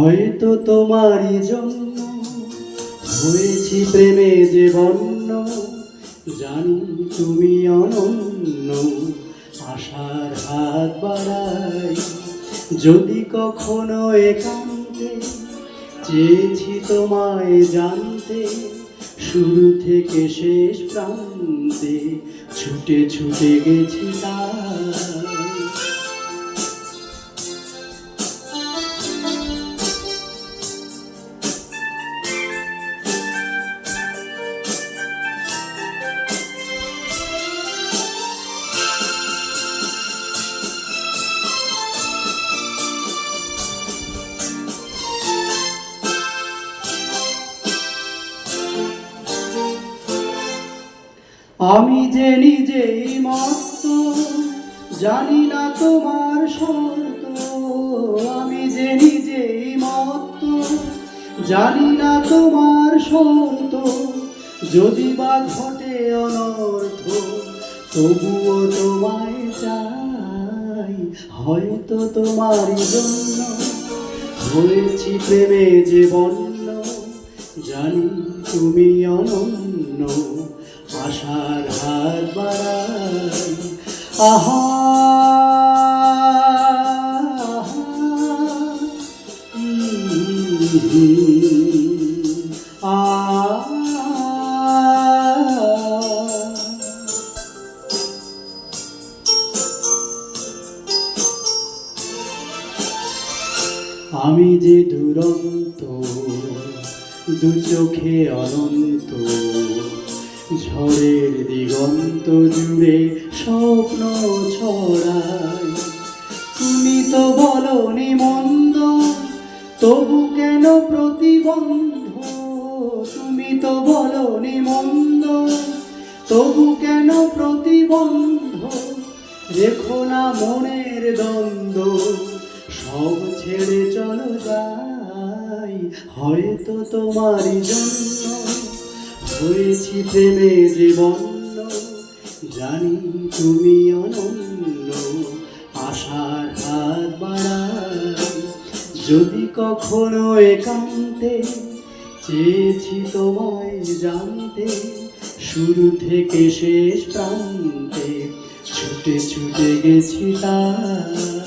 হয়তো তোমারই জন্য হয়েছি প্রেমে যে বন্য জানি তুমি অনন্য। আশার হাত বাড়াই যদি কখনো একান্তে চেয়েছি তোমায় জানতে, শুরু থেকে শেষ প্রান্তে ছুটে ছুটে গেছি তাই আমি যে নিজেই মস্ত জানি না তোমার শর্ত। আমি যে নিজেই মস্ত জানি না তোমার শর্ত। যদি বা ঘটে অনর্থ, তবুও তোমায় চাই। হয়তো তোমারই জন্য হয়েছি প্রেমে যে বন্য, জানি তুমি অনন্য। আশার হাত বাড়াই। আহা। আমি যে দুরন্ত দু চোখে অনন্ত ঝড়ের দিগন্ত জুড়ে স্বপ্ন ছড়ায়। তুমি তো বলনি মন্দ, তবু কেন প্রতিবন্ধ? তুমি তো বলনি মন্দ, তবু কেন প্রতিবন্ধ? রেখো না মনের দ্বন্দ্ব, সব ছেড়ে চলো যাই। হয়তো তোমারই জন্য হয়েছি প্রেমে জীবন্য জানি তুমি অনন্য, আশার হাত যদি কখনো একান্তে চেয়েছি তোমায় জানতে, শুরু থেকে শেষ প্রান্তে ছুটে ছুটে গেছি তাই